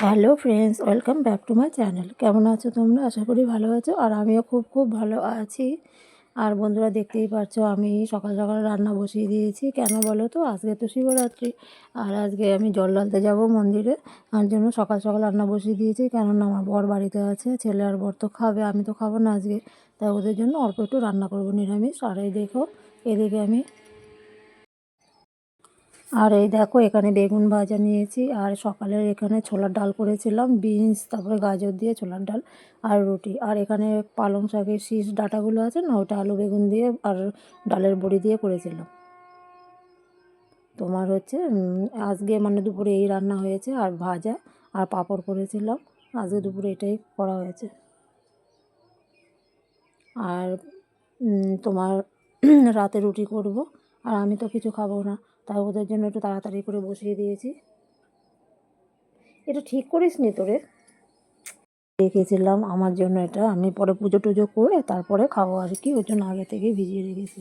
Hello friends welcome back to my channel কেমন আছো তোমরা? আশা করি ভালো আছো। আর আমিও খুব খুব ভালো আছি। আর বন্ধুরা দেখতেই পাচ্ছ আমি সকাল সকাল রান্না বসিয়ে দিয়েছি। কেন বলো তো? আজকে তো শিবরাত্রি। আর আজকে আমি জল ঢালতে যাব মন্দিরে। তার জন্য সকাল সকাল রান্না বসিয়ে দিয়েছি। কেননা আমার বর বাড়িতে আছে, ছেলে আর বর তো খাবে, আমি তো খাব না আজকে। তাই ওদের জন্য অল্প একটু রান্না করব নিরামিষ। আর এই দেখো, এদিকে আমি আর এই দেখো, এখানে বেগুন ভাজা নিয়েছি, আর সকালের এখানে ছোলার ডাল করেছিলাম, বিনস, তারপরে গাজর দিয়ে ছোলার ডাল আর রুটি। আর এখানে পালং শাকের শীষ ডাটাগুলো আছে না, ওটা আলু বেগুন দিয়ে আর ডালের বড়ি দিয়ে করেছিলাম। তোমার হচ্ছে আজকে মানে দুপুরে এই রান্না হয়েছে আর ভাজা আর পাঁপড় করেছিলাম। আজকে দুপুরে এটাই করা হয়েছে। আর তোমার রাতে রুটি করব, আর আমি তো কিছু খাব না। তাই ওদের জন্য একটু তাড়াতাড়ি করে বসিয়ে দিয়েছি। এটা ঠিক করিস নি তোরে? রেখেছিলাম আমার জন্য এটা। আমি পরে পুজো টুজো করে তারপরে খাব আর কি, ওই জন্য আগে থেকে ভিজিয়ে রেখেছি।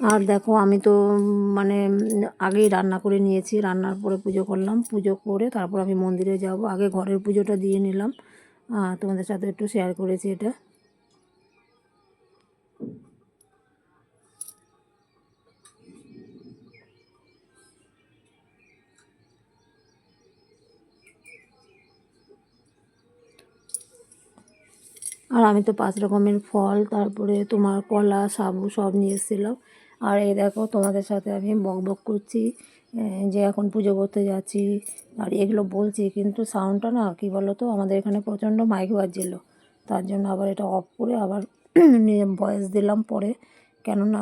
আর দেখো আমি তো মানে আগেই রান্না করে নিয়েছি। রান্নার পরে পুজো করলাম। পুজো করে তারপর আমি মন্দিরে যাব। আগে ঘরের পুজোটা দিয়ে নিলাম। তোমাদের সাথে একটু শেয়ার করেছি এটা। আর আমি তো পাঁচ রকমের ফল, তারপরে তোমার কলা, সাবু সব নিয়ে এসেছিলাম। আর এই দেখো তোমাদের সাথে আমি বক বক করছি যে এখন পুজো করতে যাচ্ছি। আর এগুলো বলছি, কিন্তু সাউন্ডটা না, কী বলো তো আমাদের এখানে প্রচণ্ড মাইক বাজছিল। তার জন্য আবার এটা অফ করে আবার ভয়েস দিলাম পরে। কেননা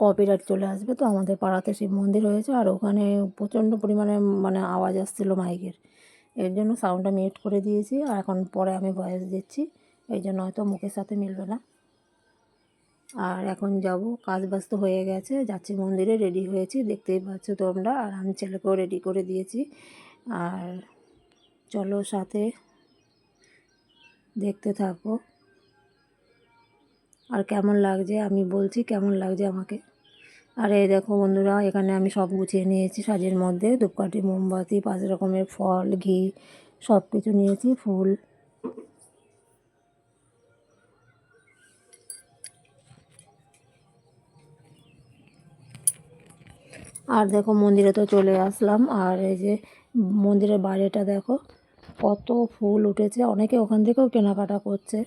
কপিরাইট চলে আসবে তো, আমাদের পাড়াতে শিব মন্দির হয়েছে, আর ওখানে প্রচণ্ড পরিমাণে মানে আওয়াজ আসছিল মাইকের এর। জন্য সাউন্ডটা মিউট করে দিয়েছি, আর এখন পরে আমি ভয়েস দিচ্ছি। এই জন্য হয়তো মুখের সাথে মিলবে না। আর এখন যাব। কাজ ব্যস্ত হয়ে গেছে। যাচ্ছি মন্দিরে রেডি হয়েছি। দেখতেই পাচ্ছ তোমরা। আর আমি ছেলেকেও রেডি করে দিয়েছি। আর চলো সাথে দেখতে থাকো। আর কেমন লাগছে? আমি বলছি কেমন লাগছে আমাকে? আর এই দেখো বন্ধুরা, এখানে আমি সব গুছিয়ে নিয়েছি সাজের মধ্যে। ধূপকাঠি, মোমবাতি, পাঁচ রকমের ফল, ঘি সব কিছু নিয়েছি, ফুল। আর দেখো মন্দিরে তো চলে আসলাম। আর এই যে মন্দিরের বাইরেটা দেখো, কত ফুল উঠেছে। অনেকে ওখান থেকেও কেনাকাটা করছে।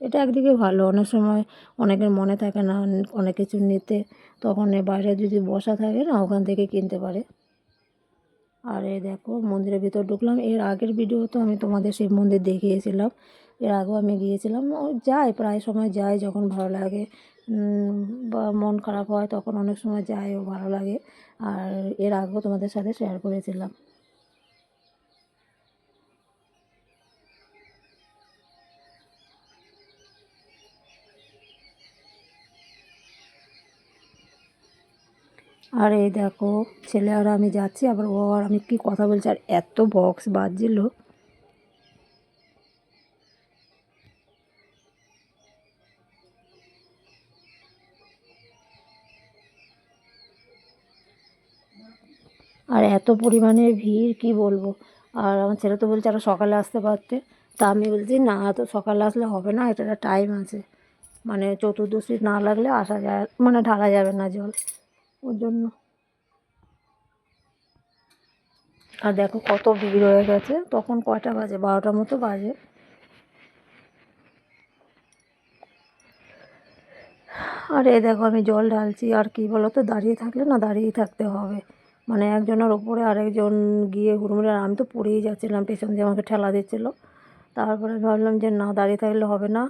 এটা একদিকে ভালো, অনেক সময় অনেকের মনে থাকে না অনেক কিছু নিতে। তখন এ বাইরে যদি বসা থাকে না, ওখান থেকে কিনতে পারে। আর এই দেখো, মন্দিরের ভিতর ঢুকলাম। এর আগের ভিডিও তো আমি তোমাদের শিব মন্দির দেখিয়েছিলাম। এর আগেও আমি গিয়েছিলাম। ও যাই প্রায় সময় যাই যখন ভালো লাগে। বা মন খারাপ হয় তখন অনেক সময় যাইও, ভালো লাগে। আর এর আগেও তোমাদের সাথে শেয়ার করেছিলাম। আর এই দেখো, ছেলে আর আমি যাচ্ছি, আবার ও আর আমি কি কথা বলছি, আর এত বক্স বাজছিল। আর এত পরিমাণে ভিড়, কি বলব? আর আমার ছেলে তো বলছে আরও সকালে আসতে পারতে। তা আমি বলছি, না, তো সকালে আসলে হবে না এটা টাইম আছে। মানে চতুর্দশী না লাগলে আসা যায় মানে ঢালা যাবে না জল, ওর জন্য। আর দেখো কত ভিড় হয়ে গেছে, তখন কয়টা বাজে? বারোটার মতো বাজে। আর এই দেখো আমি জল ঢালছি, আর কি বলো তো দাঁড়িয়ে থাকলে না দাঁড়িয়েই থাকতে হবে। মানে একজনের ওপরে আরেকজন গিয়ে হুড়মুড়ে, আর আমি তো পড়েই যাচ্ছিলাম, পেছন দিয়ে আমাকে ঠেলা দিচ্ছিল। তারপরে ভাবলাম যে না, দাঁড়িয়ে থাকলে হবে না।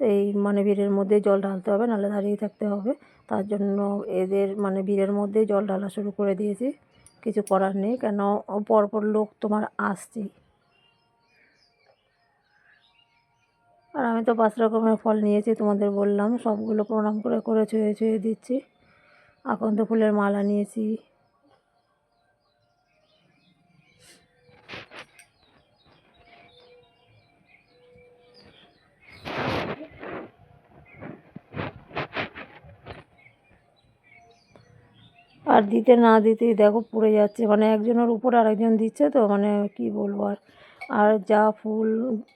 এই মানে ভিড়ের মধ্যে জল ঢালতে হবে, নাহলে দাঁড়িয়ে থাকতে হবে। তার জন্য এদের মানে ভিড়ের মধ্যেই জল ঢালা শুরু করে দিয়েছি। কিছু করার নেই, কেন পরপর লোক তোমার আসছেই। আর আমি তো পাঁচ রকমের ফল নিয়েছি, তোমাদের বললাম। সবগুলো প্রণাম করে করে ছুঁয়ে ছুঁয়ে দিচ্ছি। আকন্দ ফুলের মালা নিয়েছি। আর দিতে না দিতেই দেখো পড়ে যাচ্ছে। মানে একজনের উপর আরেকজন দিচ্ছে তো মানে কি বলব আর। আর যা ফুল,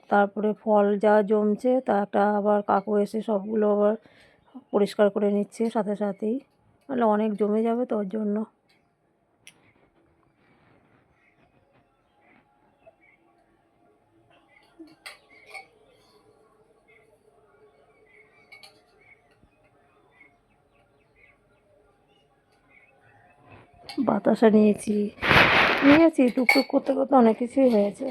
তারপরে ফল যা জমছে তা একটা আবার কাকু এসে সবগুলো আবার পরিষ্কার করে নিচ্ছে সাথে সাথেই। মানে অনেক জমে যাবে তোর জন্য। বাতাসা নিয়েছি। নিয়েছি টুকটুক করতে করতে অনেক কিছুই হয়েছে।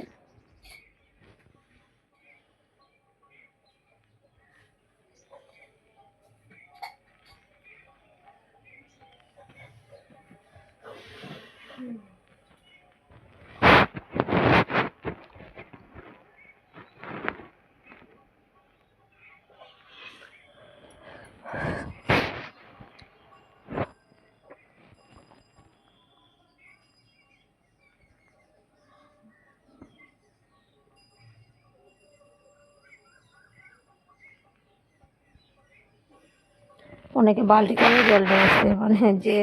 অনেকে বালতি করে জল নিয়ে আসছে মানে যে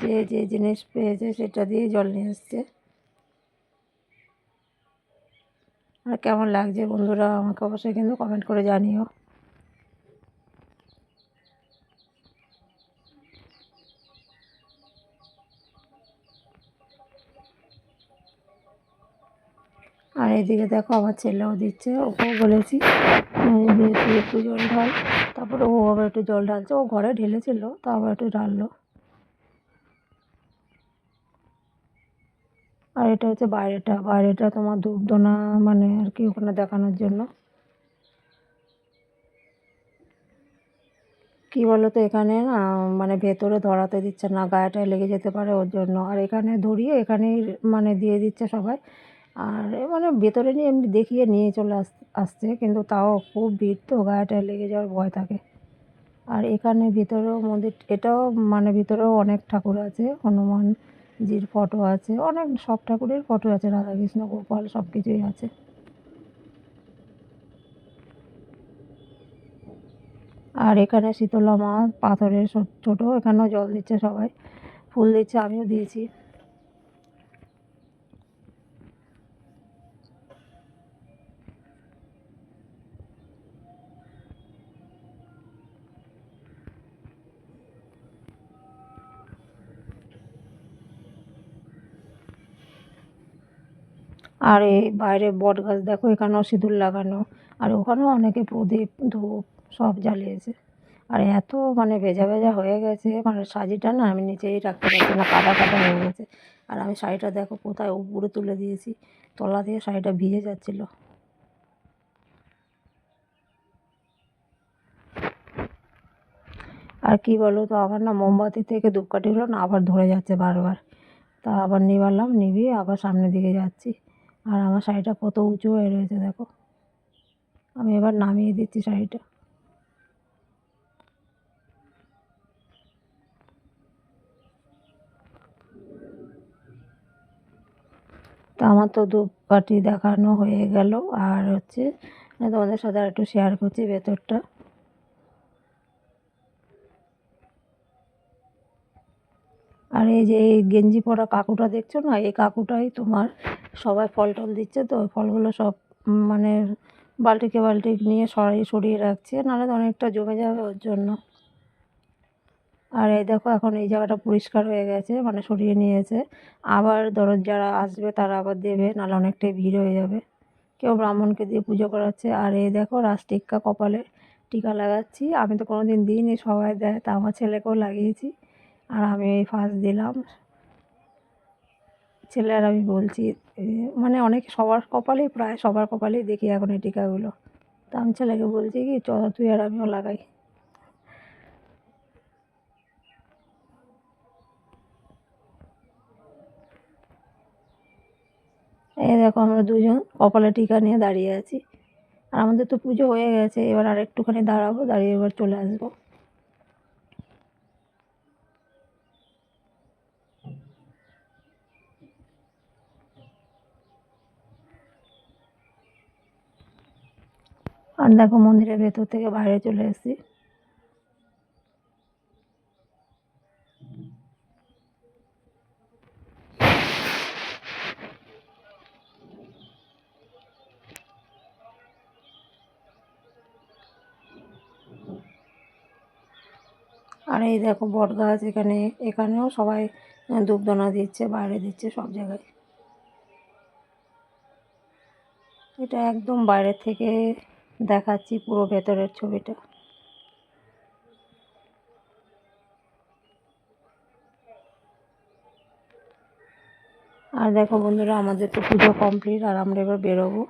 যে যে জিনিস পেয়েছে সেটা দিয়ে জল নিয়ে আসছে। আর কেমন লাগছে বন্ধুরা আমাকে অবশ্যই কিন্তু কমেন্ট করে জানিও। আর এদিকে দেখো আমার ছেলেও দিচ্ছে, ওকেও বলেছি তুই একটু জল ঢাল। তারপরে ও আবার একটু জল ঢালছে, ও ঘরে ঢেলেছিল, তো আবার একটু ঢাললো। আর এটা হচ্ছে বাইরেটা বাইরেটা তোমার ধূপধুনা মানে আর কি ওখানে দেখানোর জন্য। কি বলো তো এখানে না মানে ভেতরে ধরাতে দিচ্ছে না, গায়েটায় লেগে যেতে পারে ওর জন্য। আর এখানে ধরিয়ে এখানেই মানে দিয়ে দিচ্ছে সবাই। আর মানে ভেতরে নিয়ে এমনি দেখিয়ে নিয়ে চলে আস, আসছে, কিন্তু তাও খুব ভিড় তো গায়েটায় লেগে যাওয়ার ভয় থাকে। আর এখানে ভিতরেও মন্দির, এটাও মানে ভিতরেও অনেক ঠাকুর আছে, হনুমানজির ফটো আছে, অনেক সব ঠাকুরের ফটো আছে, রাধাকৃষ্ণ, গোপাল, সব কিছুই আছে। আর এখানে শীতলা মা পাথরের ছোট, এখানেও জল দিচ্ছে সবাই, ফুল দিচ্ছে, আমিও দিয়েছি। আর এই বাইরে বট গাছ দেখো, এখানেও সিঁদুর লাগানো, আর ওখানেও অনেকে প্রদীপ, ধূপ সব জ্বালিয়েছে। আর এত মানে ভেজা ভেজা হয়ে গেছে মানে শাড়িটা না আমি নিচেই রাখতে পারছি না, কাদা কাদা হয়ে গেছে। আর আমি শাড়িটা দেখো কোথায়, উপরে তুলে দিয়েছি, তলা দিয়ে শাড়িটা ভিজে যাচ্ছিল। আর কি বলো তো, আমার না মোমবাতি থেকে ধূপকাঠিগুলো না, আবার ধরে যাচ্ছে বারবার। তা আবার নিভালাম নিভিয়ে আবার সামনের দিকে যাচ্ছি। আর আমার শাড়িটা কত উঁচু হয়ে রয়েছে, দেখো। আমি এবার নামিয়ে দিচ্ছি শাড়িটা। তা আমার তো ধূপকাঠি দেখানো হয়ে গেল, আর হচ্ছে তোমাদের সাথে আর একটু শেয়ার করছি ভেতরটা আর এই যে এই গেঞ্জি পরা কাকুটা দেখছ না, এই কাকুটাই তোমার সবাই ফল টল দিচ্ছে তো, ফলগুলো সব মানে বালতিকে বালতি নিয়ে সরিয়ে সরিয়ে রাখছে, নাহলে তো অনেকটা জমে যাবে ওর জন্য। আর এই দেখো এখন এই জায়গাটা পরিষ্কার হয়ে গেছে মানে সরিয়ে নিয়েছে। আবার ধরো যারা আসবে তারা আবার দেবে, নাহলে অনেকটাই ভিড় হয়ে যাবে। কেউ ব্রাহ্মণকে দিয়ে পুজো করাচ্ছে। আর এই দেখো রাস টিক্কা কপালে টিকা লাগাচ্ছি। আমি তো কোনো দিন দিইনি, সবাই দেয়, তা আমার ছেলেকেও লাগিয়েছি। আর আমি এই ফার্স্ট দিলাম। ছেলে আর আমি বলছি মানে অনেক সবার কপালেই, প্রায় সবার কপালেই দেখি এখন এই টিকাগুলো। তা আমি ছেলেকে বলছি কি চ তুই আর আমিও লাগাই। এই দেখো আমরা দুজন কপালে টিকা নিয়ে দাঁড়িয়ে আছি। আর আমাদের তো পুজো হয়ে গেছে, এবার আর একটুখানি দাঁড়াবো, দাঁড়িয়ে এবার চলে আসব। আর দেখো মন্দিরের ভেতর থেকে বাইরে চলে এসেছি। আর এই দেখো বট গাছ এখানে, এখানেও সবাই ধূপদানা দিচ্ছে, বাইরে দিচ্ছে সব জায়গায়। এটা একদম বাইরে থেকে দেখাচ্ছি পুরো ভেতরের ছবিটা। আর দেখো বন্ধুরা, আমাদের তো পুজো কমপ্লিট আর আমরা এবার বেরোবো।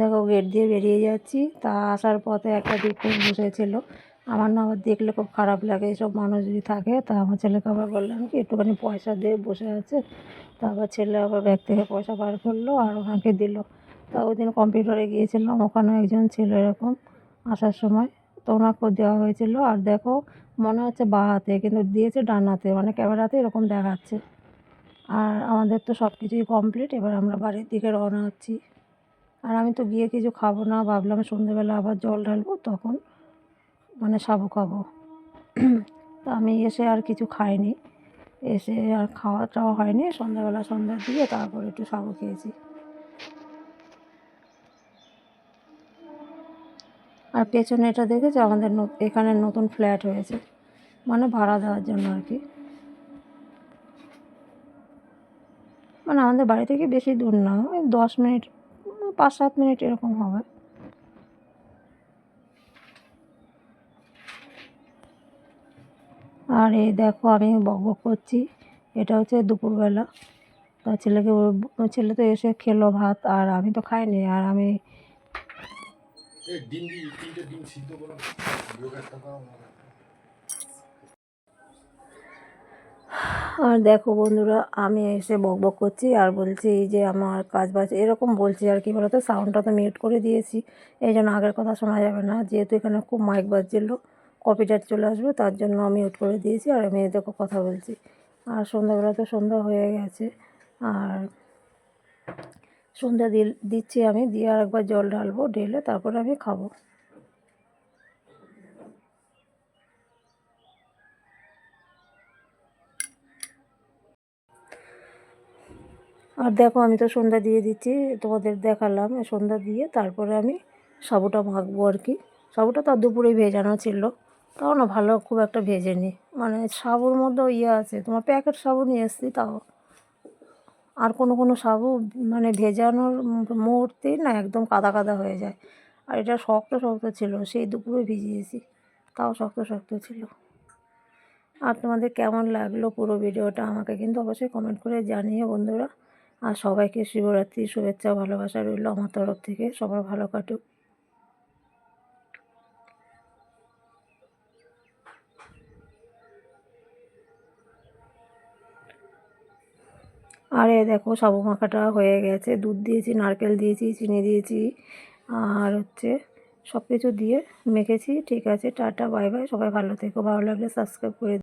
দেখো গেট দিয়ে বেরিয়ে যাচ্ছি। তা আসার পথে একটা ভিক্ষুক বসেছিল। আমার না আবার দেখলে খুব খারাপ লাগে, এসব মানুষ যদি থাকে, তা আমার ছেলেকে আবার বললাম কি, একটুখানি পয়সা দিয়ে বসে আছে। তা আবার ছেলে আবার ব্যাগ থেকে পয়সা বার করল আর ওনাকে দিল। তা ওই দিন কম্পিউটারে গিয়েছিলাম, ওখানেও একজন ছিল এরকম আসার সময়। তো ওনাকেও দেওয়া হয়েছিল। আর দেখো, মনে হচ্ছে বা হাতে, কিন্তু দিয়েছে ডান হাতে মানে ক্যামেরাতে এরকম দেখাচ্ছে। আর আমাদের তো সব কিছুই কমপ্লিট এবার আমরা বাড়ির দিকে রওনা হচ্ছি। আর আমি তো গিয়ে কিছু খাব না, ভাবলাম সন্ধেবেলা আবার জল ঢালবো, তখন মানে সাবু খাব। তো আমি এসে আর কিছু খাইনি। এসে আর খাওয়া টাওয়া হয়নি। সন্ধ্যাবেলা সন্ধ্যার দিকে তারপর একটু সাবু খেয়েছি। আর পেছনে এটা দেখেছ? আমাদের এখানে নতুন ফ্ল্যাট হয়েছে। মানে ভাড়া দেওয়ার জন্য আর কি। মানে আমাদের বাড়ি থেকে বেশি দূর না। ওই দশ মিনিট, পাঁচ সাত মিনিট এরকম হবে। আর এই দেখো আমি বক বক করছি। এটা হচ্ছে দুপুরবেলা। তা ছেলেকে ছেলে তো এসে খেলো ভাত আর আমি তো খাইনি আর আমি। আর দেখো বন্ধুরা আমি এসে বক বক করছি আর বলছি যে আমার কাজ বাজ এরকম বলছি আর কি বলতো সাউন্ডটা তো মিউট করে দিয়েছি। এই জন্য আগের কথা শোনা যাবে না যেহেতু এখানে খুব মাইক বাজছিল। কপিটাইট চলে আসবে, তার জন্য আমি মিউট করে দিয়েছি আর আমি দেখো কথা বলছি। আর সন্ধ্যাবেলা তো সন্ধ্যা হয়ে গেছে, আর সন্ধ্যা দিচ্ছি আমি, দিয়ে আর একবার জল ঢালবো, ঢেলে তারপরে আমি খাব। আর দেখো আমি তো সন্ধ্যা দিয়ে দিচ্ছি, তোমাদের দেখালাম, সন্ধ্যা দিয়ে তারপরে আমি সাবুটা মাখবো আর কি। সাবুটা তার দুপুরেই ভেজানো ছিল। তাও না ভালো, খুব একটা ভেজে ভেজেনি মানে সাবুর মধ্যেও ইয়ে আছে। তোমার প্যাকেট সাবু নিয়ে এসেছি তাও। আর কোনো কোনো সাবু মানে ভেজানোর মুহূর্তেই না একদম কাদা কাদা হয়ে যায়। আর এটা শক্ত শক্ত ছিল, সেই দুপুরে ভিজিয়েছি। তাও শক্ত শক্ত ছিল। আর তোমাদের কেমন লাগল পুরো ভিডিওটা আমাকে কিন্তু অবশ্যই কমেন্ট করে জানিয়ে বন্ধুরা। আর সবাইকে শিবরাত্রি শুভেচ্ছা, ভালোবাসা রইল আমার তরফ থেকে। সবার ভালো কাটুক। আর এ দেখো সাবু মাখাটা হয়ে গেছে। দুধ দিয়েছি, নারকেল দিয়েছি, চিনি দিয়েছি, আর হচ্ছে সব কিছু দিয়ে মেখেছি। ঠিক আছে, টাটা, বাই বাই, সবাই ভালো থেকো। ভালো লাগলে সাবস্ক্রাইব করে